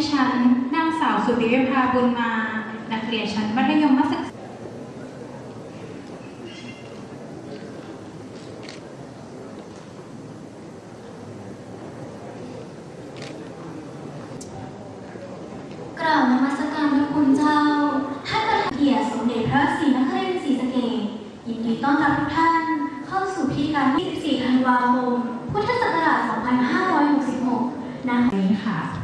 ดิฉันนางสาวสุริยภาบุญมา นักเรียนชั้นมัธยมศึกษากราบนมัสการพระคุณเจ้าท่านประธานเกียรติสมเด็จพระศรีนครินทร์ศรีสะเกษยินดีต้อนรับทุกท่านเข้าสู่พิธีการที่14ธันวาคม พุทธศักราช 2566ณนี้ค่ะ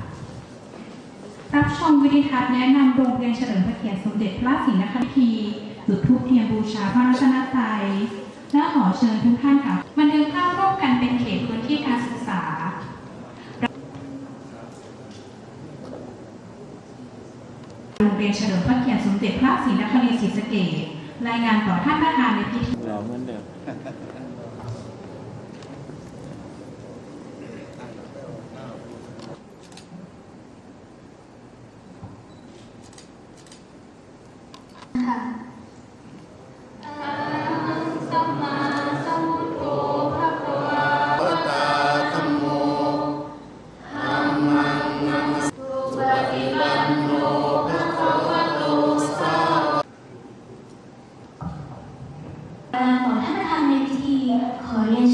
รับชมวิดีทัศน์แนะนำโรงเรียนเฉลิมพระเกียรติสมเด็จพระศรีนครินทร์ทีจุดธูปเทียนบูชาพระรัตนตรัยและขอเชิญทุกท่านค่ะบันทึกภาพร่วมกันเป็นเขตพื้นที่การศึกษาโรงเรียนเฉลิมพระเกียรติสมเด็จพระศรีนครินทร์ศรีสะเกษรายงานต่อท่านประธานในพิธีเราเหมือนเดิม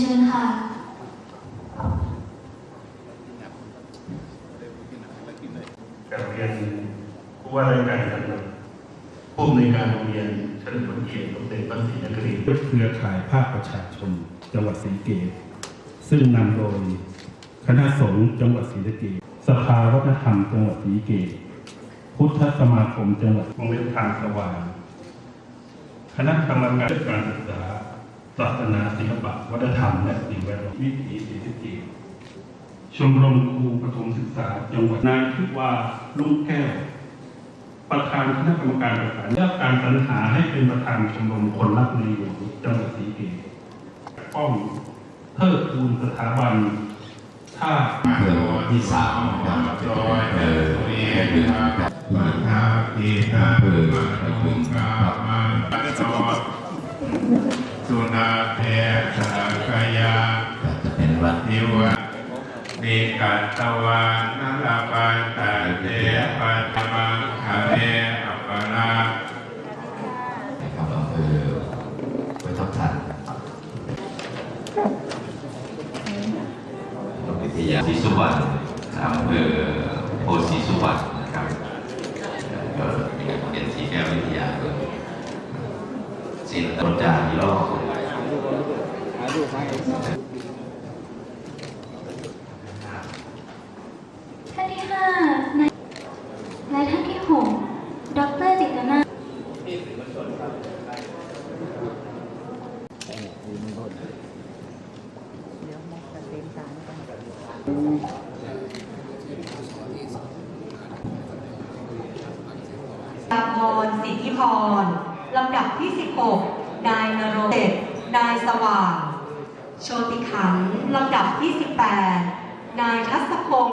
เรียนเชิญค่ะ การเรียนผู้ว่าราชการจังหวัดผู้อำนวยการโรงเรียนเฉลิมพระเกียรติสมเด็จพระศรีนครินทร์เครือข่ายภาคประชาชน จังหวัดศรีสะเกษซึ่งนำโดยคณะสงฆ์จังหวัดศรีสะเกษสภาวัฒนธรรมจังหวัดศรีสะเกษพุทธสมาคมจังหวัดโรงเรียนทางสว่างคณะกรรมการการศึกษา ศาสนาศิลปะวัฒนธรรม และสิ่งแวดล้อมวิถีเศรีสะเกษชมรมครูประถมศึกษาจังหวัดนายทิวาลุงแก้ว ประธานคณะกรรมการประสานเลือกการสรรหาให้เป็นประธานชมรมคนรักในหลวงจังหวัดศรีเกษป้องเทิดทูนสถาบันท่าเพื่อที่สามนะครับจะเป็นอำเอให้ถึงมาทาปีนาเพื่อ วันนิวะนิกัตตวานาลาปันตะเตปัตมังคะเรอัปปะรานะครับอำเภอไว้ทับทันวิทยาศรีสุวรรณอำเภอโพธิ์ศรีสุวรรณนะครับก็เป็นสีแก้ววิทยาด้วยศิลปจารีรอบท่านที่ห้านายและ ที่หกดรจิตนาตาพรสิทธิพร ลำดับที่ 16 นายนรงเดชนายสว่าง โชติขัน ลำดับที่ 18 นายทัศพงศ์